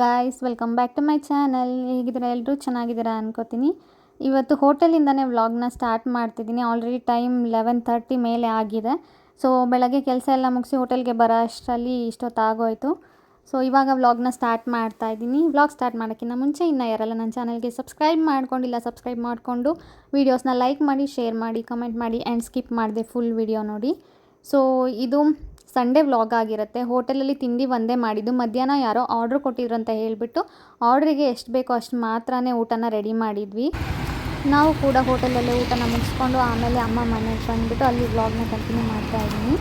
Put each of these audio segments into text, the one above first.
Guys welcome back to my channel ಹೇಗಿದ್ದೀರಾ ಎಲ್ಲರೂ ಚೆನ್ನಾಗಿದ್ದೀರಾ ಅನ್ಕೋತೀನಿ. ಇವತ್ತು ಹೋಟೆಲಿಂದನೇ ವ್ಲಾಗ್ನ ಸ್ಟಾರ್ಟ್ ಮಾಡ್ತಿದ್ದೀನಿ. ಆಲ್ರೆಡಿ ಟೈಮ್ ಲೆವೆನ್ ತರ್ಟಿ ಮೇಲೆ ಆಗಿದೆ. ಸೊ ಬೆಳಗ್ಗೆ ಕೆಲಸ ಎಲ್ಲ ಮುಗಿಸಿ ಹೋಟೆಲ್ಗೆ ಬರೋ ಅಷ್ಟರಲ್ಲಿ ಇಷ್ಟೊತ್ತಾಗೋಯಿತು. ಸೊ ಇವಾಗ ವ್ಲಾಗ್ನ ಸ್ಟಾರ್ಟ್ ಮಾಡ್ತಾ ಇದ್ದೀನಿ. ವ್ಲಾಗ್ ಸ್ಟಾರ್ಟ್ ಮಾಡೋಕ್ಕಿಂತ ಮುಂಚೆ ಇನ್ನೂ ಯಾರಲ್ಲ ನನ್ನ ಚಾನಲ್ಗೆ ಸಬ್ಸ್ಕ್ರೈಬ್ ಮಾಡ್ಕೊಂಡಿಲ್ಲ ಸಬ್ಸ್ಕ್ರೈಬ್ ಮಾಡಿಕೊಂಡು ವೀಡಿಯೋಸ್ನ ಲೈಕ್ ಮಾಡಿ ಶೇರ್ ಮಾಡಿ ಕಮೆಂಟ್ ಮಾಡಿ ಆ್ಯಂಡ್ ಸ್ಕಿಪ್ ಮಾಡಿದೆ ಫುಲ್ ವಿಡಿಯೋ ನೋಡಿ. ಸೊ ಇದು ಸಂಡೇ ವ್ಲಾಗ್ ಆಗಿರುತ್ತೆ. ಹೋಟೆಲಲ್ಲಿ ತಿಂಡಿ ಒಂದೇ ಮಾಡಿದ್ದು. ಮಧ್ಯಾಹ್ನ ಯಾರೋ ಆರ್ಡ್ರ್ ಕೊಟ್ಟಿದ್ರು ಅಂತ ಹೇಳಿಬಿಟ್ಟು ಆರ್ಡ್ರಿಗೆ ಎಷ್ಟು ಬೇಕೋ ಅಷ್ಟು ಮಾತ್ರನೇ ಊಟನ ರೆಡಿ ಮಾಡಿದ್ವಿ. ನಾವು ಕೂಡ ಹೋಟೆಲಲ್ಲೇ ಊಟನ ಮುಗಿಸ್ಕೊಂಡು ಆಮೇಲೆ ಅಮ್ಮ ಮನೆಗೆ ಬಂದುಬಿಟ್ಟು ಅಲ್ಲಿ ವ್ಲಾಗ್ನ ಕಂಟಿನ್ಯೂ ಮಾಡ್ತಾ ಇದ್ದೀನಿ.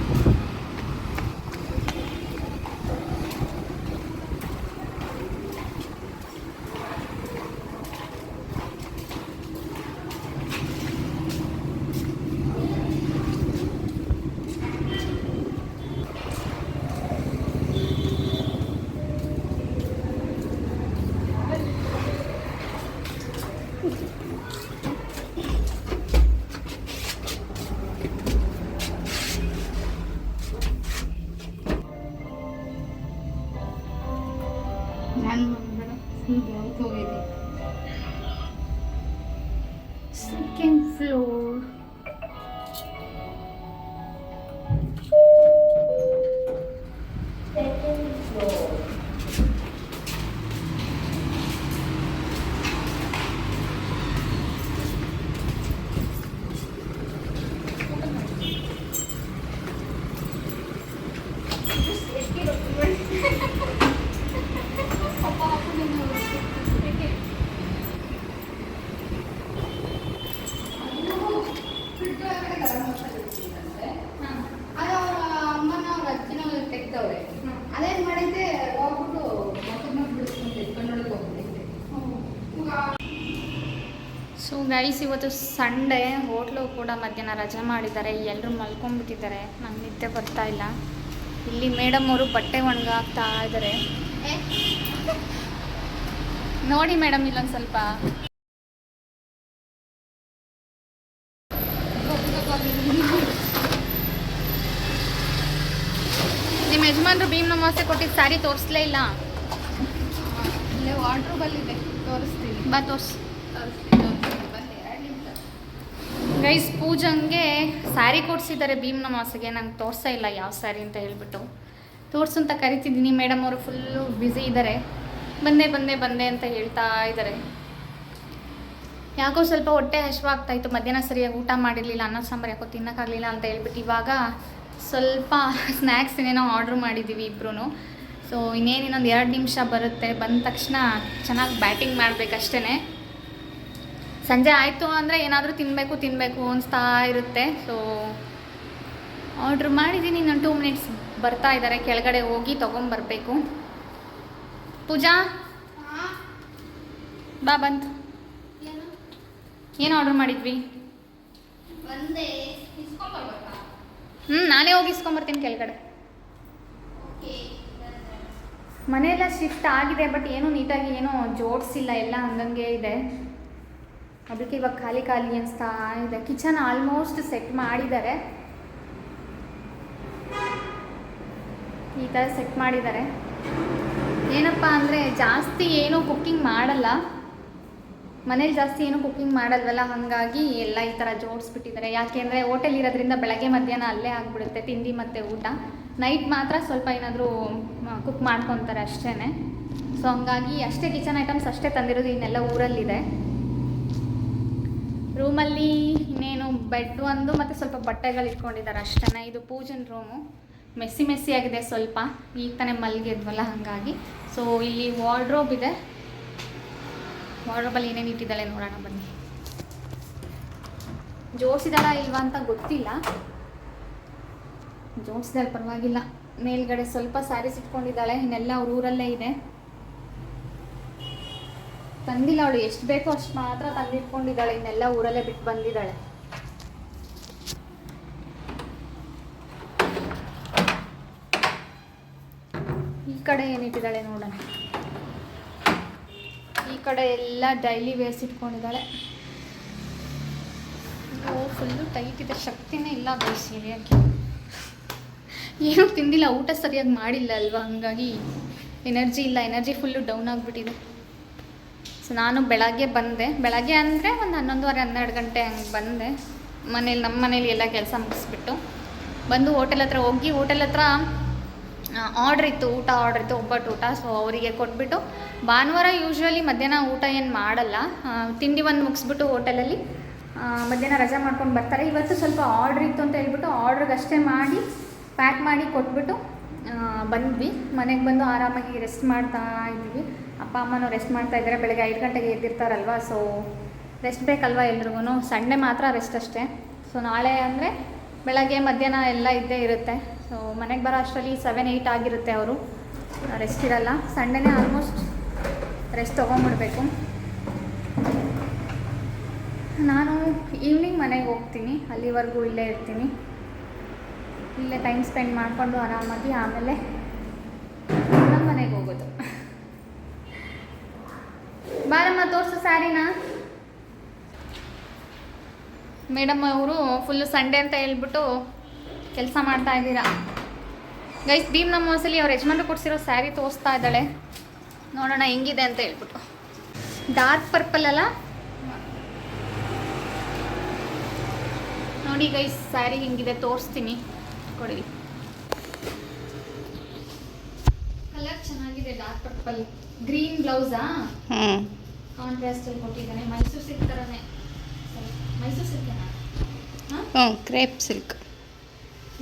ಗೈಸ್ ಇವತ್ತು ಸಂಡೇ ಹೋಟ್ಲು ಕೂಡ ಮಧ್ಯಾಹ್ನ ರಜೆ ಮಾಡಿದ್ದಾರೆ. ಎಲ್ಲರೂ ಮಲ್ಕೊಂಡ್ಬಿಟ್ಟಿದ್ದಾರೆ. ನಂಗೆ ನಿದ್ದೆ ಬರ್ತಾ ಇಲ್ಲ. ಇಲ್ಲಿ ಮೇಡಮ್ ಅವರು ಬಟ್ಟೆ ಒಣಗಾಕ್ತಾ ಇದ್ದಾರೆ. ನೋಡಿ ಮೇಡಮ್ ಇಲ್ಲೊಂದು ಸ್ವಲ್ಪ. ನಿಮ್ಮ ಯಜಮಾನ್ರು ಭೀಮ್ ನಮಾಸೆ ಕೊಟ್ಟಿದ್ದು ಸ್ಯಾರಿ ತೋರಿಸ್ಲೇ ಇಲ್ಲ. ಇಲ್ಲೇ ವಾಟ್ರ್ ಬಲ್ಲಿದೆ ತೋರಿಸ್ತೀನಿ. ಬಾ ತೋರಿಸಿ. ತೋರಿಸ್ತೀನಿ ತೋರಿಸ್ತೀನಿ ಬನ್ನಿ ಎರಡು ನಿಮಿಷ ಗೈಸ್, ಪೂಜಂಗೆ ಸ್ಯಾರಿ ಕೊಡಿಸಿದ್ದಾರೆ ಭೀಮ್ನ ಮಾಸಿಗೆ. ನಂಗೆ ತೋರಿಸ್ತಾ ಇಲ್ಲ ಯಾವ ಸ್ಯಾರಿ ಅಂತ ಹೇಳ್ಬಿಟ್ಟು. ತೋರಿಸು ಅಂತ ಕರಿತಿದ್ದೀನಿ. ಮೇಡಮ್ ಅವರು ಫುಲ್ಲು ಬ್ಯುಸಿ ಇದ್ದಾರೆ ಬಂದೆ ಬಂದೆ ಬಂದೆ ಅಂತ ಹೇಳ್ತಾ ಇದ್ದಾರೆ ಯಾಕೋ ಸ್ವಲ್ಪ ಹೊಟ್ಟೆ ಹಶ್ವಾಗ್ತಾ ಇತ್ತು. ಮಧ್ಯಾಹ್ನ ಸರಿಯಾಗಿ ಊಟ ಮಾಡಿರಲಿಲ್ಲ, ಅನ್ನ ಸಾಂಬಾರು ಯಾಕೋ ತಿನ್ನೋಕ್ಕಾಗಲಿಲ್ಲ ಅಂತ ಹೇಳ್ಬಿಟ್ಟು ಇವಾಗ ಸ್ವಲ್ಪ ಸ್ನ್ಯಾಕ್ಸ್ ಏನೇನೋ ಆರ್ಡ್ರ್ ಮಾಡಿದ್ದೀವಿ ಇಬ್ಬರೂ ಸೊ ಇನ್ನೇನು ಇನ್ನೊಂದು ಎರಡು ನಿಮಿಷ ಬರುತ್ತೆ. ಬಂದ ತಕ್ಷಣ ಚೆನ್ನಾಗಿ ಬ್ಯಾಟಿಂಗ್ ಮಾಡಬೇಕಷ್ಟೇ ಸಂಜೆ ಆಯಿತು ಅಂದರೆ ಏನಾದರೂ ತಿನ್ನಬೇಕು ತಿನ್ನಬೇಕು ಅನಿಸ್ತಾ ಇರುತ್ತೆ. ಸೊ ಆರ್ಡ್ರ್ ಮಾಡಿದ್ದೀನಿ. ಇನ್ನೊಂದು ಟೂ ಮಿನಿಟ್ಸ್ ಬರ್ತಾ ಇದ್ದಾರೆ ಕೆಳಗಡೆ ಹೋಗಿ ತೊಗೊಂಬರ್ಬೇಕು. ಪೂಜಾ? ಬಾ ಬಂತು ಏನು ಆರ್ಡ್ರ್ ಮಾಡಿದ್ವಿ? ಹ್ಞೂ ನಾನೇ ಹೋಗಿ ಇಸ್ಕೊಂಬರ್ತೀನಿ ಕೆಳಗಡೆ. ಮನೆಯೆಲ್ಲ ಶಿಫ್ಟ್ ಆಗಿದೆ ಬಟ್ ಏನೂ ನೀಟಾಗಿ ಏನೂ ಜೋಡಿಸಿಲ್ಲ. ಎಲ್ಲ ಹಂಗಂಗೆ ಇದೆ. ಅದಕ್ಕೆ ಇವಾಗ ಖಾಲಿ ಖಾಲಿ ಅನಿಸ್ತಾ ಇದೆ. ಕಿಚನ್ ಆಲ್ಮೋಸ್ಟ್ ಸೆಟ್ ಮಾಡಿದ್ದಾರೆ. ಈ ಥರ ಸೆಟ್ ಮಾಡಿದ್ದಾರೆ. ಏನಪ್ಪ ಅಂದರೆ ಜಾಸ್ತಿ ಏನೂ ಕುಕ್ಕಿಂಗ್ ಮಾಡಲ್ಲ. ಮನೇಲಿ ಜಾಸ್ತಿ ಏನು ಕುಕ್ಕಿಂಗ್ ಮಾಡಲ್ವಲ್ಲ? ಹಾಗಾಗಿ ಎಲ್ಲ ಈ ಥರ ಜೋಡಿಸ್ಬಿಟ್ಟಿದ್ದಾರೆ. ಯಾಕೆಂದರೆ ಹೋಟೆಲ್ ಇರೋದ್ರಿಂದ ಬೆಳಗ್ಗೆ, ಮಧ್ಯಾಹ್ನ ಅಲ್ಲೇ ಆಗಿಬಿಡುತ್ತೆ. ತಿಂಡಿ ಮತ್ತು ಊಟ. ನೈಟ್ ಮಾತ್ರ ಸ್ವಲ್ಪ ಏನಾದರೂ ಕುಕ್ ಮಾಡ್ಕೊತಾರೆ ಅಷ್ಟೇ ಸೊ ಹಂಗಾಗಿ ಅಷ್ಟೇ ಕಿಚನ್ ಐಟಮ್ಸ್ ಅಷ್ಟೇ ತಂದಿರೋದು ಇನ್ನೆಲ್ಲ ಊರಲ್ಲಿದೆ. ರೂಮಲ್ಲಿ ಇನ್ನೇನು ಬೆಡ್ ಒಂದು ಮತ್ತು ಸ್ವಲ್ಪ ಬಟ್ಟೆಗಳು ಇಟ್ಕೊಂಡಿದ್ದಾರೆ ಅಷ್ಟೇ ಇದು ಪೂಜನ್ ರೂಮು. ಮೆಸ್ಸಿ ಮೆಸ್ಸಿ ಆಗಿದೆ ಸ್ವಲ್ಪ. ಈಗ ತಾನೇ ಮಲಗಿದ್ವಲ್ಲ ಹಾಗಾಗಿ. ಸೊ ಇಲ್ಲಿ ವಾರ್ಡ್ರೋಬ್ ಇದೆ. ವಾರ್ಡ್ರೋಬಲ್ಲಿ ಏನೇನು ಇಟ್ಟಿದ್ದಾಳೆ ನೋಡೋಣ ಬನ್ನಿ. ಜೋಡಿಸಿದಾಳ ಇಲ್ವಾ ಅಂತ ಗೊತ್ತಿಲ್ಲ. ಜೋಡಿಸಿದಾಳೆ ಪರವಾಗಿಲ್ಲ. ಮೇಲ್ಗಡೆ ಸ್ವಲ್ಪ ಸ್ಯಾರೀಸ್ ಇಟ್ಕೊಂಡಿದ್ದಾಳೆ. ಇನ್ನೆಲ್ಲ ಅವ್ರ ಊರಲ್ಲೇ ಇದೆ. ತಂದಿಲ್ಲ ಅವಳು. ಎಷ್ಟು ಬೇಕೋ ಅಷ್ಟು ಮಾತ್ರ ತಂದಿಟ್ಕೊಂಡಿದ್ದಾಳೆ. ಇನ್ನೆಲ್ಲ ಊರಲ್ಲೇ ಬಿಟ್ಟು ಬಂದಿದ್ದಾಳೆ. ಈ ಕಡೆ ಏನಿಟ್ಟಿದ್ದಾಳೆ ನೋಡೋಣ. ಈ ಕಡೆ ಎಲ್ಲ ಡೈಲಿ ವೇರ್ಸ್ ಇಟ್ಕೊಂಡಿದ್ದಾಳೆ. ಫುಲ್ಲು ಟೈಟ್ ಇದೆ. ಶಕ್ತಿನೇ ಇಲ್ಲ ಬೈಸ್ ಸರಿಯಾಗಿ. ಏನೂ ತಿಂದಿಲ್ಲ. ಊಟ ಸರಿಯಾಗಿ ಮಾಡಿಲ್ಲ ಅಲ್ವಾ? ಹಂಗಾಗಿ ಎನರ್ಜಿ ಇಲ್ಲ. ಎನರ್ಜಿ ಫುಲ್ಲು ಡೌನ್ ಆಗಿಬಿಟ್ಟಿದೆ. ಸೊ ನಾನು ಬೆಳಗ್ಗೆ ಬಂದೆ. ಬೆಳಗ್ಗೆ ಅಂದರೆ ಒಂದು ಹನ್ನೊಂದುವರೆ, ಹನ್ನೆರಡು ಗಂಟೆ ಹಂಗೆ ಬಂದೆ. ಮನೇಲಿ ನಮ್ಮ ಮನೇಲಿ ಎಲ್ಲ ಕೆಲಸ ಮುಗಿಸ್ಬಿಟ್ಟು ಬಂದು ಹೋಟೆಲ್ ಹತ್ರ ಹೋಗಿ ಹೋಟೆಲ್ ಹತ್ರ ಆರ್ಡ್ರ್ ಇತ್ತು, ಊಟ ಆರ್ಡ್ರ್ ಇತ್ತು, ಒಬ್ಬಟ್ಟು ಊಟ. ಸೊ ಅವರಿಗೆ ಕೊಟ್ಬಿಟ್ಟು ಭಾನುವಾರ ಯೂಶ್ವಲಿ ಮಧ್ಯಾಹ್ನ ಊಟ ಏನು ಮಾಡಲ್ಲ. ತಿಂಡಿ ಒಂದು ಮುಗಿಸ್ಬಿಟ್ಟು ಹೋಟೆಲಲ್ಲಿ ಮಧ್ಯಾಹ್ನ ರಜೆ ಮಾಡ್ಕೊಂಡು ಬರ್ತಾರೆ. ಇವತ್ತು ಸ್ವಲ್ಪ ಆರ್ಡ್ರ್ ಇತ್ತು ಅಂತ ಹೇಳ್ಬಿಟ್ಟು ಆರ್ಡ್ರಿಗೆ ಅಷ್ಟೇ ಮಾಡಿ ಪ್ಯಾಕ್ ಮಾಡಿ ಕೊಟ್ಬಿಟ್ಟು ಬಂದ್ವಿ. ಮನೆಗೆ ಬಂದು ಆರಾಮಾಗಿ ರೆಸ್ಟ್ ಮಾಡ್ತಾ ಇದ್ದೀವಿ ಅಪ್ಪ, ಅಮ್ಮನು ರೆಸ್ಟ್ ಮಾಡ್ತಾ ಇದ್ದಾರೆ. ಬೆಳಗ್ಗೆ ಐದು ಗಂಟೆಗೆ ಎದ್ದಿರ್ತಾರಲ್ವ? ಸೊ ರೆಸ್ಟ್ ಬೇಕಲ್ವ ಎಲ್ರಿಗೂ ಸಂಡೇ ಮಾತ್ರ ರೆಸ್ಟ್ ಅಷ್ಟೇ. ಸೊ ನಾಳೆ ಅಂದರೆ ಬೆಳಗ್ಗೆ, ಮಧ್ಯಾಹ್ನ ಎಲ್ಲ ಇದ್ದೇ ಇರುತ್ತೆ. ಸೊ ಮನೆಗೆ ಬರೋ ಅಷ್ಟರಲ್ಲಿ ಸೆವೆನ್ ಏಯ್ಟ್ ಆಗಿರುತ್ತೆ ಅವರು. ರೆಸ್ಟ್ ಇರಲ್ಲ. ಸಂಡೇನೇ ಆಲ್ಮೋಸ್ಟ್ ರೆಸ್ಟ್ ತೊಗೊಂಬಿಡ್ಬೇಕು ನಾನು ಈವ್ನಿಂಗ್ ಮನೆಗೆ ಹೋಗ್ತೀನಿ. ಅಲ್ಲಿವರೆಗೂ ಇಲ್ಲೇ ಇರ್ತೀನಿ. ಇಲ್ಲೇ ಟೈಮ್ ಸ್ಪೆಂಡ್ ಮಾಡಿಕೊಂಡು ಆರಾಮಾಗಿ ಆಮೇಲೆ ನಮ್ಮ ಮನೆಗೆ ಹೋಗೋದು. ಬಾರಮ್ಮ, ತೋರಿಸು ಸ್ಯಾರಿನ ಮೇಡಮ್ ಅವರು ಫುಲ್ಲು ಸಂಡೇ ಅಂತ ಹೇಳ್ಬಿಟ್ಟು ಕೆಲಸ ಮಾಡ್ತಾ ಇದ್ದೀರಾ. ಗೈಸ್ ಭೀಮ್ ನಮ್ಮ ಹೊಸಲಿ ಅವ್ರ ಯಜಮಾನ್ರು ಕೊಡಿಸಿರೋ ಸ್ಯಾರಿ ತೋರಿಸ್ತಾ ಇದ್ದಾಳೆ. ನೋಡೋಣ ಹೆಂಗಿದೆ ಅಂತ ಹೇಳ್ಬಿಟ್ಟು. ಡಾರ್ಕ್ ಪರ್ಪಲ್ ಅಲ್ಲ? ನೋಡಿ ಗೈಸ್ ಸ್ಯಾರಿ ಹಿಂಗಿದೆ, ತೋರಿಸ್ತೀನಿ. ಕೊಡಿ. ಕಲರ್ ಚೆನ್ನಾಗಿದೆ ಡಾರ್ಕ್ ಪರ್ಪಲ್ ಗ್ರೀನ್ ಬ್ಲೌಸಾ ಕಾಂಟ್ರಾಸ್ಟ್ ಅಲ್ಲಿ ಕೊಟ್ಟಿದ್ದಾನೆ. ಮೈಸೂರ್ ಸಿಲ್ಕ್ ಥರನೇ ಸರಿ, ಮೈಸೂರು ಸಿಲ್ಕೇನಾ ಹಾಂ? ಹ್ಞೂ crepe silk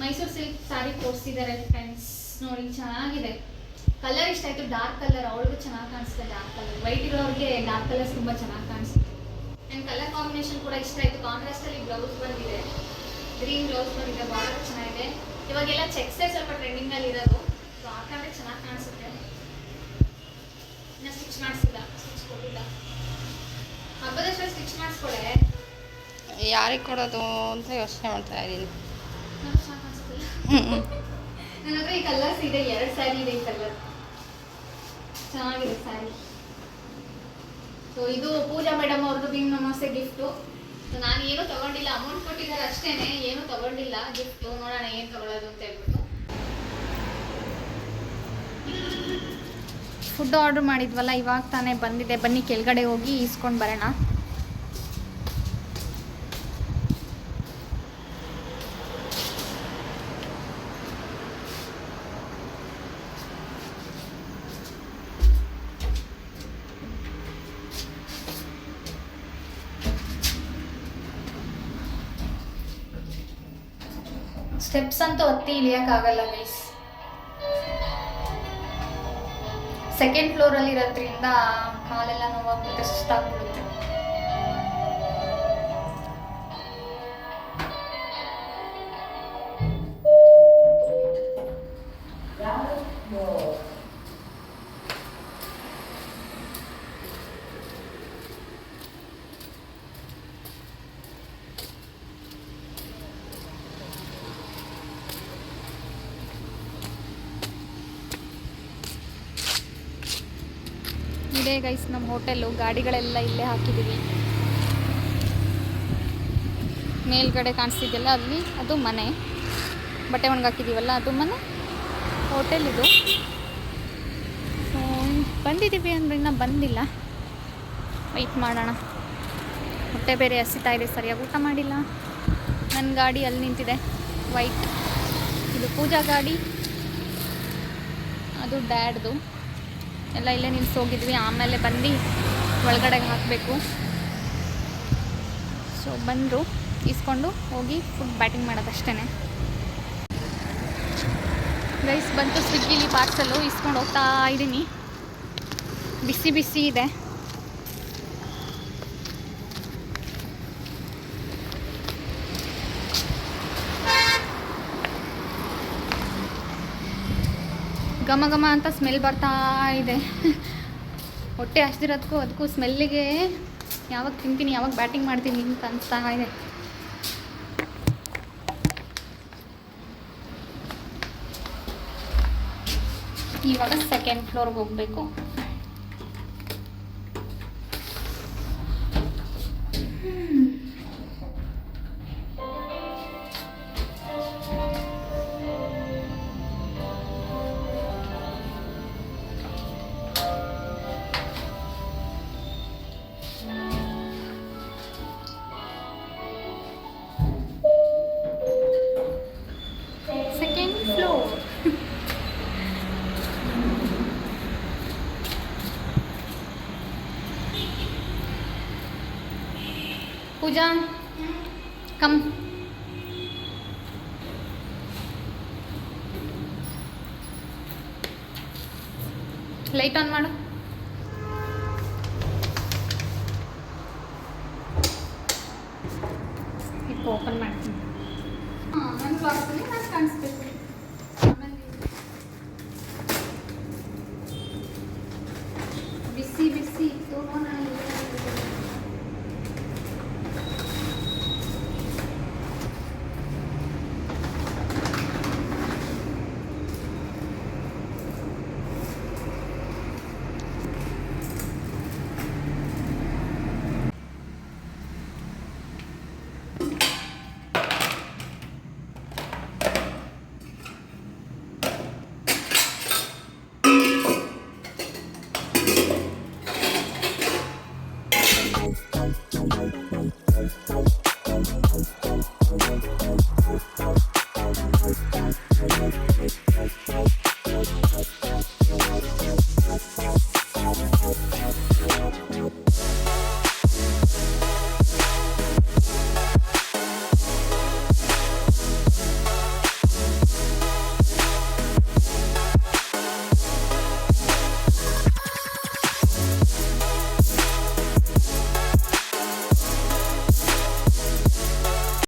Mysore silk sari ತೋರಿಸಿದ್ದಾರೆ ಫ್ರೆಂಡ್ಸ್ ನೋಡಿ ಚೆನ್ನಾಗಿದೆ. ಕಲರ್ ಇಷ್ಟ ಆಯಿತು ಡಾರ್ಕ್ ಕಲರ್ ಅವಳಿಗೂ ಚೆನ್ನಾಗಿ ಕಾಣಿಸುತ್ತೆ ಡಾರ್ಕ್ ಕಲರ್ ವೈಟ್ ಇರೋರಿಗೆ ಡಾರ್ಕ್ ಕಲರ್ ತುಂಬಾ ಚೆನ್ನಾಗಿ ಕಾಣಿಸುತ್ತೆ. ಆ್ಯಂಡ್ ಕಲರ್ ಕಾಂಬಿನೇಷನ್ ಕೂಡ ಇಷ್ಟ ಆಯಿತು. ಕಾಂಟ್ರಾಸ್ಟಲ್ಲಿ ಬ್ಲೌಸ್ ಬಂದಿದೆ. ಗ್ರೀನ್ ಬ್ಲೌಸ್ ಬಂದಿದೆ ಬಾರ್ಡರ್ ಚೆನ್ನಾಗಿದೆ. ಇವಾಗೆಲ್ಲ ಚೆಕ್ಸೇ ಸ್ವಲ್ಪ ಟ್ರೆಂಡಿಂಗಲ್ಲಿ ಇರೋದು. ಸೊ ಹಾಕೊಂಡ್ರೆ ಚೆನ್ನಾಗಿ ಕಾಣಿಸುತ್ತೆ. ಇನ್ನು ಸ್ಟಿಚ್ ಮಾಡಿಸಿಲ್ಲ. ಸ್ಟಿಚ್ ಕೊಟ್ಟಿಲ್ಲ ಹಬ್ಬದಷ್ಟು ಸ್ಟಿಚ್ ಮಾಡಿಸ್ಕೊಳ್ಳೆ ಯಾರಿಗೆ ಕೊಡೋದು ಅಂತ ಯೋಚನೆ ಮಾಡ್ತಾ ಇದ್ದೀನಿ. ನನ್ನ ಹತ್ರ ಈ ಕಲರ್ಸ್ ಇದೆ. ಎರಡು ಸ್ಯಾರಿ ಇದೆ ಈ ಕಲರ್ ಚೆನ್ನಾಗಿದೆ ಸ್ಯಾರಿ ಸೊ ಇದು ಪೂಜಾ ಮೇಡಮ್ ಅವ್ರದ್ದು ಭೀಮ್ ನಮಸ್ತೆ ಗಿಫ್ಟು ಸೊ ನಾನು ಏನೂ ತಗೊಂಡಿಲ್ಲ. ಅಮೌಂಟ್ ಕೊಟ್ಟಿದ್ದಾರೆ ಅಷ್ಟೇನೆ. ಏನೂ ತಗೊಂಡಿಲ್ಲ. ಗಿಫ್ಟ್ ನೋಡೋಣ ಏನು ತಗೊಳ್ಳೋದು ಅಂತ ಹೇಳ್ಬಿಟ್ಟು. ಫುಡ್ ಆರ್ಡರ್ ಮಾಡಿದ್ವಲ್ಲ, ಇವಾಗ ತಾನೇ ಬಂದಿದೆ. ಬನ್ನಿ, ಕೆಳಗಡೆ ಹೋಗಿ ಈಸ್ಕೊಂಡು ಬರೋಣ. ಸ್ಟೆಪ್ಸ್ ಅಂತೂ ಹತ್ತಿ ಇಳಿಯೋಕ್ಕಾಗಲ್ಲ ಗೈಸ್ ಸೆಕೆಂಡ್ ಫ್ಲೋರಲ್ಲಿ ಇರೋದ್ರಿಂದ ಕಾಲೆಲ್ಲ ನೋವಾಗ್ಬಿಡುತ್ತೆ ಸುಸ್ತಾಗ್ಬಿಡುತ್ತೆ. ಇದೇ ಗೈಸ್ ನಮ್ಮ ಹೋಟೆಲು ಗಾಡಿಗಳೆಲ್ಲ ಇಲ್ಲೇ ಹಾಕಿದ್ದೀವಿ ಮೇಲ್ಗಡೆ ಕಾಣಿಸ್ತಿದೆಯಲ್ಲ ಅಲ್ಲಿ? ಅದು ಮನೆ. ಬಟ್ಟೆ ಒಣಗಿ ಹಾಕಿದ್ದೀವಲ್ಲ ಅದು ಮನೆ? ಹೋಟೆಲ್ ಇದು. ಬಂದಿದ್ದೀವಿ ಅಂದರೆ ಇನ್ನೂ ಬಂದಿಲ್ಲ. ವೆಯ್ಟ್ ಮಾಡೋಣ. ಹೊಟ್ಟೆ ಬೇರೆ ಹಸಿತಾ ಇದೆ, ಸರಿಯಾಗಿ ಊಟ ಮಾಡಿಲ್ಲ. ನನ್ನ ಗಾಡಿ ಅಲ್ಲಿ ನಿಂತಿದೆ. ವೈಟ್ ಇದು ಪೂಜಾ ಗಾಡಿ. ಅದು ಡ್ಯಾಡ್ದು. ಎಲ್ಲ ಇಲ್ಲೇ ನಿಲ್ಸೋಗಿದ್ವಿ. ಆಮೇಲೆ ಬಂದು ಒಳಗಡೆಗೆ ಹಾಕಬೇಕು. ಸೊ ಬಂದರು ಇಸ್ಕೊಂಡು ಹೋಗಿ ಫುಡ್ ಬ್ಯಾಟಿಂಗ್ ಮಾಡೋದಷ್ಟೇ ಗೈಸ್ ಬಂತು ಸ್ವಿಗ್ಗಿಲಿ ಪಾರ್ಸಲು ಇಸ್ಕೊಂಡು ಹೋಗ್ತಾ ಇದ್ದೀನಿ ಬಿಸಿ ಬಿಸಿ ಇದೆ. ಘಮ ಘಮ ಅಂತ ಸ್ಮೆಲ್ ಬರ್ತಾ ಇದೆ. ಹೊಟ್ಟೆ ಹಸ್ದಿರೋದಕ್ಕೂ ಅದಕ್ಕೂ ಸ್ಮೆಲ್ಲಿಗೆ ಯಾವಾಗ ತಿಂತೀನಿ, ಯಾವಾಗ ಬ್ಯಾಟಿಂಗ್ ಮಾಡ್ತೀನಿ ಅಂತ ಅನಿಸ್ತಾ ಇದೆ. ಇವಾಗ ಸೆಕೆಂಡ್ ಫ್ಲೋರ್ಗೆ ಹೋಗಬೇಕು. पूजा कम ಲೈಟ್ ಆನ್ ಮಾಡು ಈಗ ಓಪನ್ ಮಾಡ್ತೀನಿ ಕಾಣಿಸ್ಬೇಕು ಬಿಸಿ ಬಿಸಿ ಇತ್ತು ನಾನು